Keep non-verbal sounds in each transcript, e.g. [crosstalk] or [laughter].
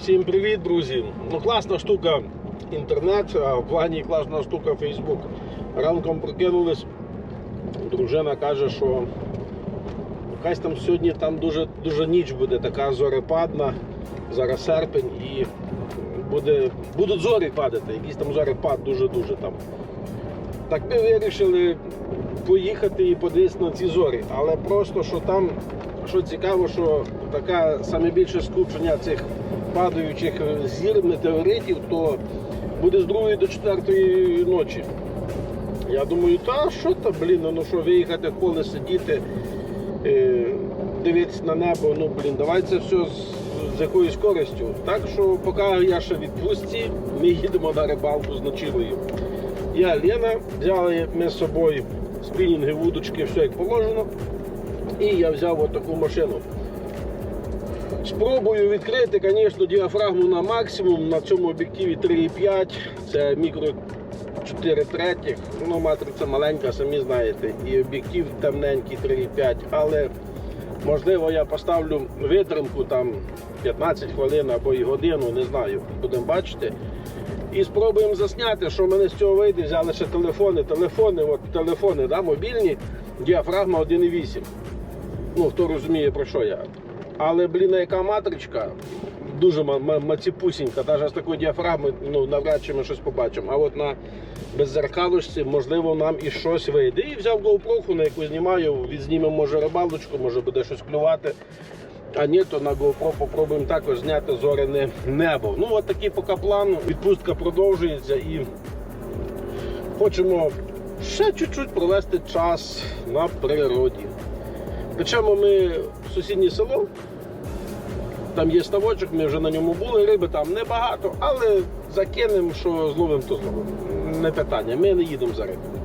Всім привіт, друзі! Ну, класна штука інтернет, а в плані класна штука Фейсбук. Ранком прокинулись, дружина каже, що якась там сьогодні там дуже, дуже ніч буде, така зорепадна, зараз серпень і буде, будуть зорі падати, якийсь там зорепад дуже-дуже там. Так ми вирішили поїхати і подивитися на ці зорі. Але просто що там, що цікаво, що таке саме скупчення цих падаючих зір, метеоритів, то буде з 2 до 4 ночі. Я думаю, та що там, блін, ну що виїхати в поле сидіти, е, дивитися на небо, ну блін, давай це все з, якоюсь користю. Так що поки я ще відпустці, ми їдемо на рибалку з ночівлею. Я Лена, взяли ми з собою спінінги, вудочки, все як положено. І я взяв отаку машину. Спробую відкрити, звісно, діафрагму на максимум. На цьому об'єктиві 3,5, це мікро 4 третіх. Ну, матриця маленька, самі знаєте, і об'єктив темненький 3,5, але можливо я поставлю витримку там 15 хвилин або і годину, не знаю. Будемо бачити. І спробуємо засняти, що мене з цього вийде. Взяли ще телефони. Телефони, от телефони, да, мобільні, діафрагма 1,8. Ну, хто розуміє про що я. Але, блін, яка матричка, дуже ма- ма- маціпусінька, навіть з такої діафрагми ну, навряд чи ми щось побачимо. А от на беззеркалочці, можливо, нам і щось вийде. І взяв GoPro, на яку знімаю, відзнімемо, може, рибалочку, може буде щось клювати. А ні, то на GoPro попробуємо також зняти зоряне небо. Ну, от такий поки план. Відпустка продовжується і хочемо ще чуть-чуть провести час на природі. Причому ми в сусіднє село, там є ставочок, ми вже на ньому були, риби там небагато, але закинемо, що зловимо, то зловимо. Не питання, ми не їдемо за рибою.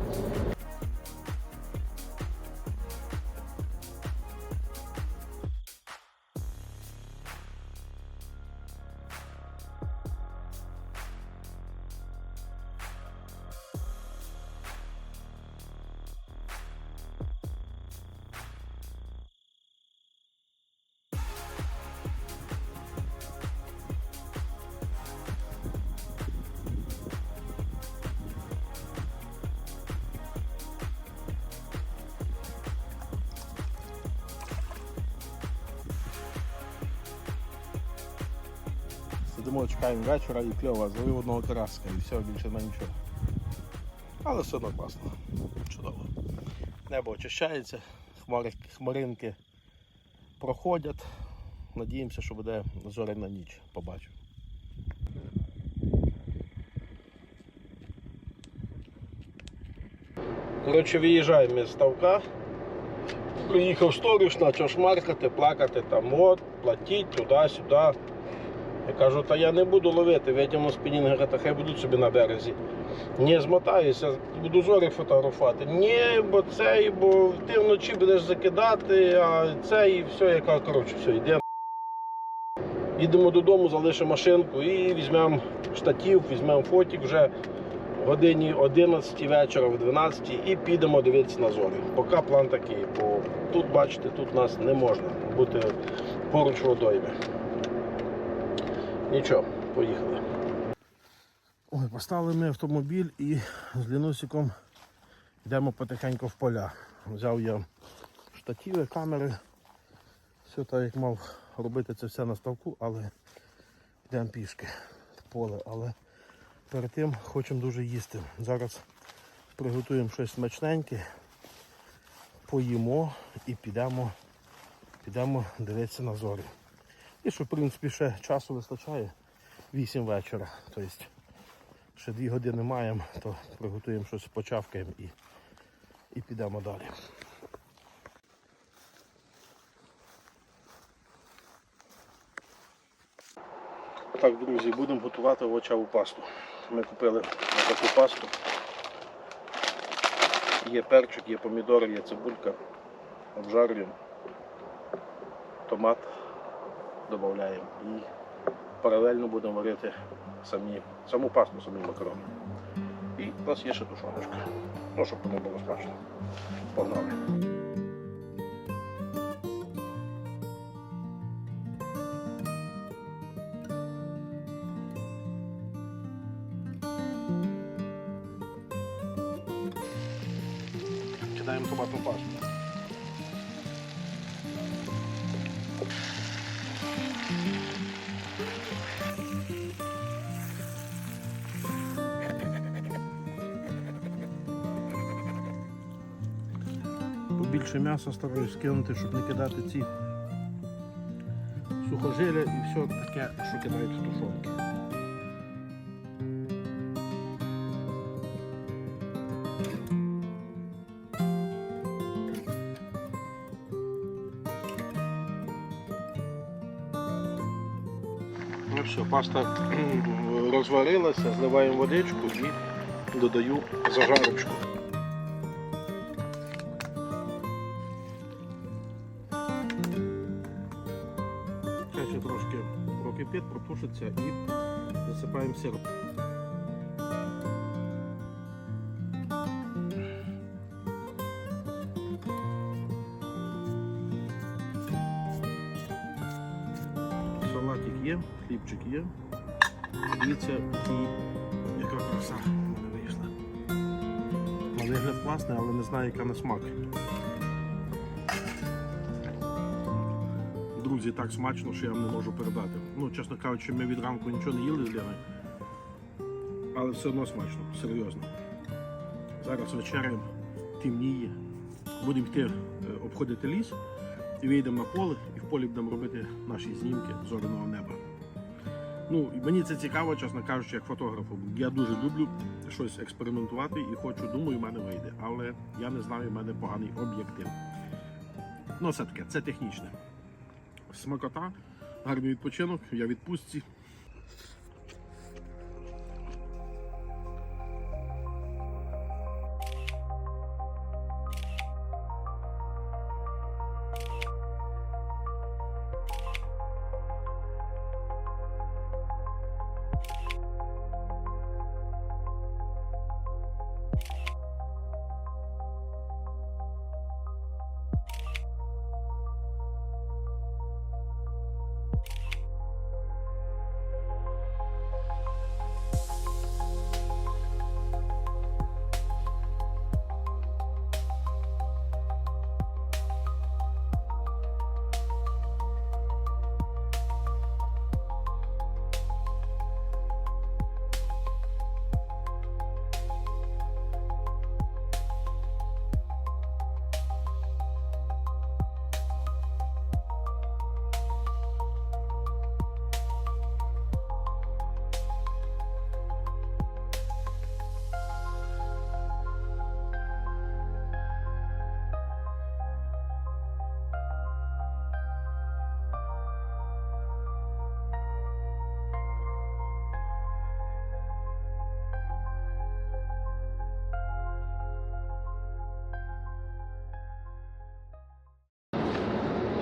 Сидимо, чекаємо вечора і кльова, зловив одного караска і все, більше на нічого. Але все одно класно. Чудово. Небо очищається, хмари, хмаринки проходять. Надіємося, що буде зоряна ніч. Побачу. Коротше, виїжджаємо ми з ставка. Приїхав сторож, почав шмаркати, плакати там, от, платіть туди-сюди. Я кажу, та я не буду ловити, витягну спінінга, та хай будуть собі на березі. Ні, змотаюся, буду зорі фотографувати. Ні, бо цей, бо ти вночі будеш закидати, а цей і все, яка коротше, все, йде. Їдемо додому, залишимо машинку і візьмемо штатів, візьмемо фотик вже годині 11 вечора, в 12 і підемо дивитися на зорі. Поки план такий, бо тут, бачите, тут нас не можна бути поруч водойми. Нічого, поїхали. Ой, поставили ми автомобіль і з Лінусиком йдемо потихеньку в поля. Взяв я штативи, камери. Все так як мав робити це все на ставку, але йдемо пішки в поле. Але перед тим хочемо дуже їсти. Зараз приготуємо щось смачненьке, поїмо і підемо, підемо дивитися на зорі. І що, в принципі, ще часу вистачає 8 вечора. Тобто ще 2 години маємо, то приготуємо щось, почавкаємо і, і підемо далі. Так, друзі, будемо готувати овочеву пасту. Ми купили таку пасту. Є перчик, є помідори, є цибулька. Обжарюємо. Томат додаємо і паралельно будемо варити самі, саму пасту, самі макарони. І у нас є ще тушоночка. Ну, щоб воно було смачно. Погнали. М'яса стараюсь кинути, щоб не кидати ці сухожилля і все таке, що кидають в тушонки. Ну все, паста [clears throat] розварилася, зливаємо водичку і додаю зажарочку. років 5 протушиться і засипаємо сироп. Салатик є, хлібчик є. Дивіться, яка краса вона вийшла. На вигляд класний, але не знаю, яка на смак. Друзі, так смачно, що я вам не можу передати. Ну, чесно кажучи, ми від ранку нічого не їли з Леною. Але все одно смачно, серйозно. Зараз вечеряємо, темніє. Будемо йти е, обходити ліс вийдемо на поле, і в полі будемо робити наші знімки зоряного неба. Ну, мені це цікаво, чесно кажучи, як фотографу. Я дуже люблю щось експериментувати і хочу, думаю, в мене вийде. Але я не знаю, в мене поганий об'єктив. Ну, все таке, це технічне. Смакота, гарний відпочинок, я відпустці.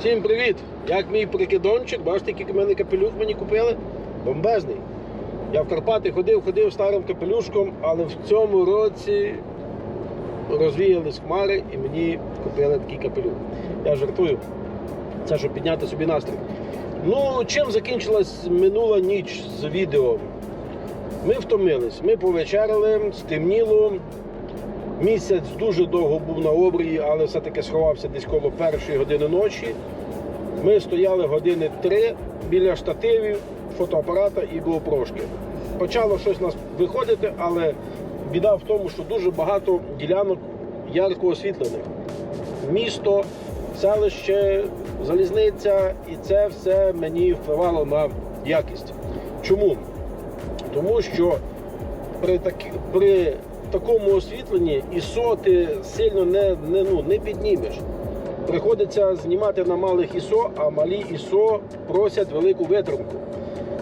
Всім привіт! Як мій прикидончик, бачите, який в мене капелюх мені купили? Бомбезний. Я в Карпати ходив, ходив старим капелюшком, але в цьому році розвіялись хмари і мені купили такий капелюх. Я жартую. Це щоб підняти собі настрій. Ну, чим закінчилась минула ніч з відео? Ми втомились, ми повечеряли, стемніло. Місяць дуже довго був на обрії, але все-таки сховався десь коло першої години ночі. Ми стояли години три біля штативів, фотоапарата і GoPro-шки. Почало щось у нас виходити, але біда в тому, що дуже багато ділянок ярко освітлених. Місто, селище, залізниця, і це все мені впливало на якість. Чому? Тому що при, такі, при такому освітленні ISO ти сильно не, не, ну, не піднімеш. Приходиться знімати на малих ISO, а малі ISO просять велику витримку.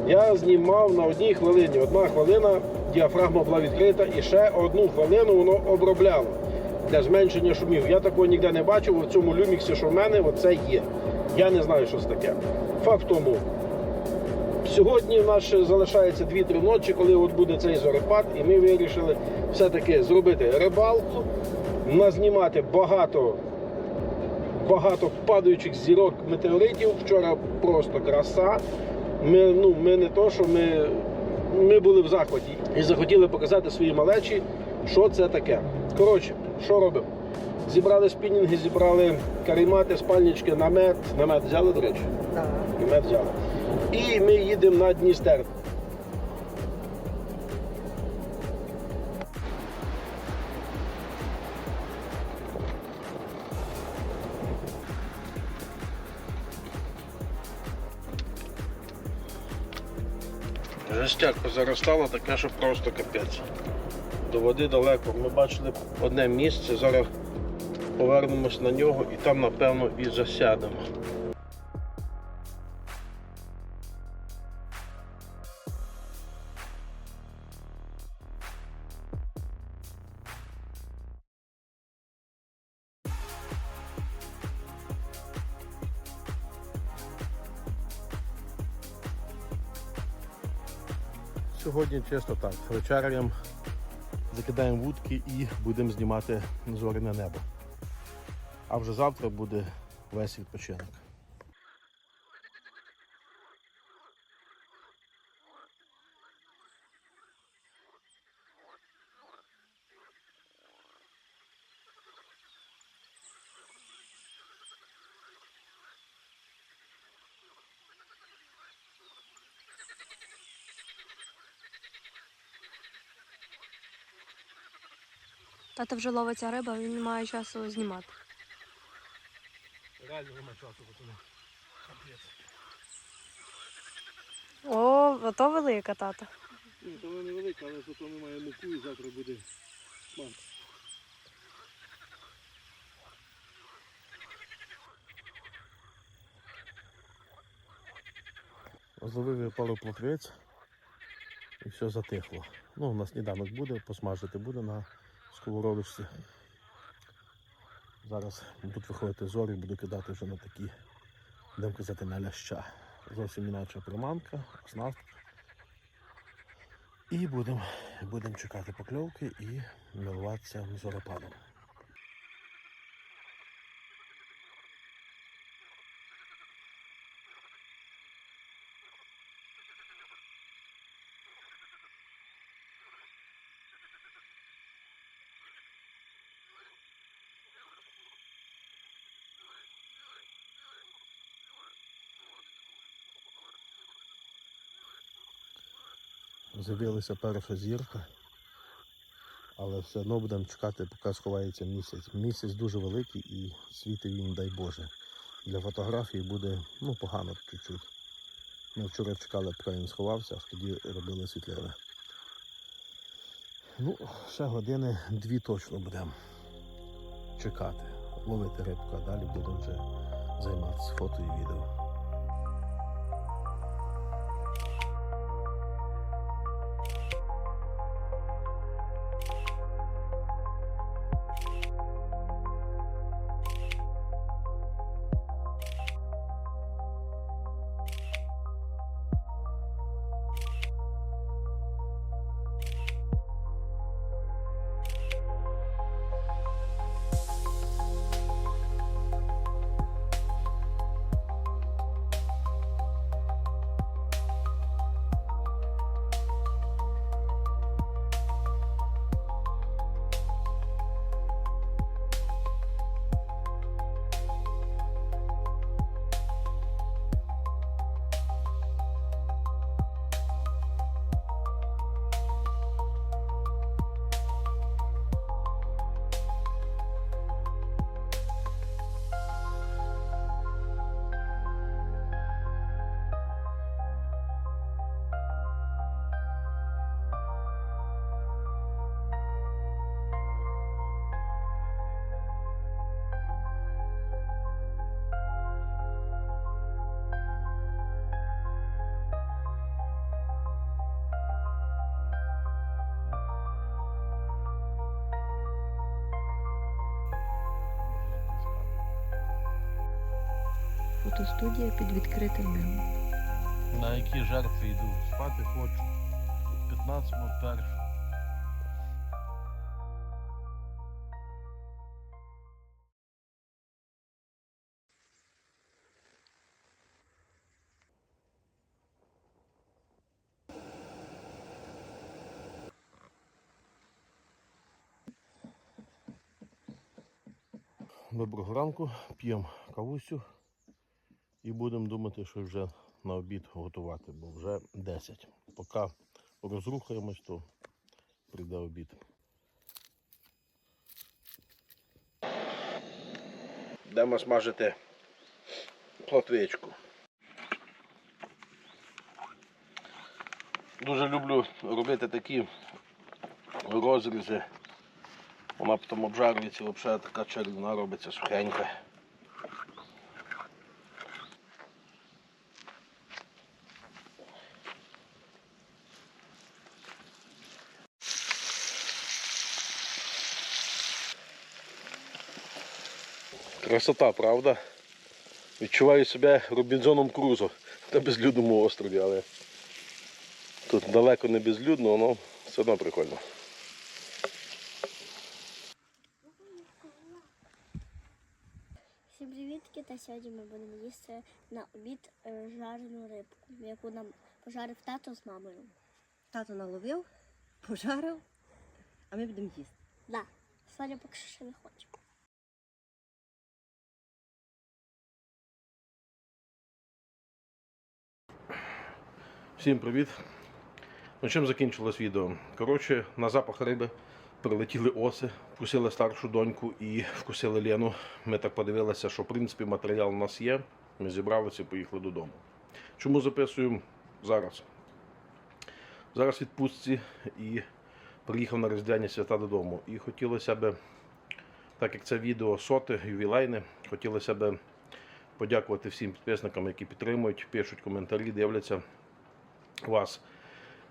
Я знімав на одній хвилині. Одна хвилина діафрагма була відкрита і ще одну хвилину воно обробляло для зменшення шумів. Я такого ніде не бачив, в цьому люміксі, що в мене, оце є. Я не знаю, що це таке. Факт тому, Сьогодні в нас ще залишається 2-3 ночі, коли от буде цей зорепад, і ми вирішили все-таки зробити рибалку, назнімати багато, багато падаючих зірок метеоритів. Вчора просто краса. Ми, ну, ми не то, що ми, ми були в захваті і захотіли показати свої малечі, що це таке. Коротше, що робимо? Зібрали спінінги, зібрали каремати, спальнички, намет. Намет взяли, до речі? Так. Намет взяли. І ми їдемо на Дністер. Жестяк позаростало таке, що просто капець. До води далеко. Ми бачили одне місце, зараз повернемось на нього і там, напевно, і засядемо. Сьогодні чисто так. Вечерям закидаємо вудки і будемо знімати зоряне небо. А вже завтра буде весь відпочинок. Тато вже ловиться риба, він не має часу знімати. Реально немає часу, пацани. О, ото велика тата. Ні, то вона невелика, але зато немає муку і завтра буде смак. Зловив я пару плотвець і все затихло. Ну, на сніданок буде, посмажити буде на сковородочці. Зараз будуть виходити зорі, буду кидати вже на такі, будемо казати, на ляща. Зовсім інакша приманка, оснастка. І будемо будем чекати покльовки і милуватися зоропадом. З'явилася перша зірка, але все одно будемо чекати, поки сховається місяць. Місяць дуже великий і світить він, дай Боже. Для фотографії буде ну, погано чуть-чуть. Ми вчора чекали, поки він сховався, аж тоді робили світлини. Ну, ще години дві точно будемо чекати, ловити рибку, а далі будемо вже займатися фото і відео. Фотостудія під відкритим небом. На які жертви йду? Спати хочу. 15 минут перше. Доброго ранку, п'ємо кавусю і будемо думати, що вже на обід готувати, бо вже 10. Поки розрухаємось, то прийде обід. Йдемо смажити плотвичку. Дуже люблю робити такі розрізи. Вона потім обжарюється, взагалі така чарівна робиться сухенька. Красота, правда? Відчуваю себе Робінзоном Крузо на безлюдному острові, але тут далеко не безлюдно, але все одно прикольно. Всім привітки, та сьогодні ми будемо їсти на обід е, жарену рибку, яку нам пожарив тато з мамою. Тато наловив, пожарив, а ми будемо їсти. Да, Соня поки що ще не хоче. Всім привіт! Ну, чим закінчилось відео? Коротше, на запах риби прилетіли оси, вкусили старшу доньку і вкусили Лену. Ми так подивилися, що в принципі матеріал у нас є. Ми зібралися і поїхали додому. Чому записуємо зараз? Зараз відпустці і приїхав на Різдвяні свята додому. І хотілося б, так як це відео соте, ювілейне, хотілося б подякувати всім підписникам, які підтримують, пишуть коментарі, дивляться вас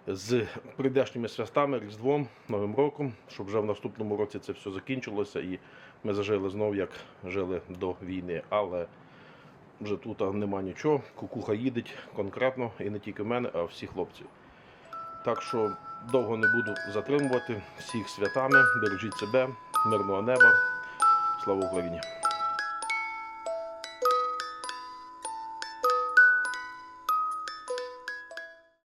з прийдешніми святами, Різдвом, Новим роком, щоб вже в наступному році це все закінчилося і ми зажили знов, як жили до війни. Але вже тут нема нічого. Кукуха їдеть конкретно і не тільки мене, а всі хлопців. Так що довго не буду затримувати всіх святами. Бережіть себе, мирного неба. Слава Україні!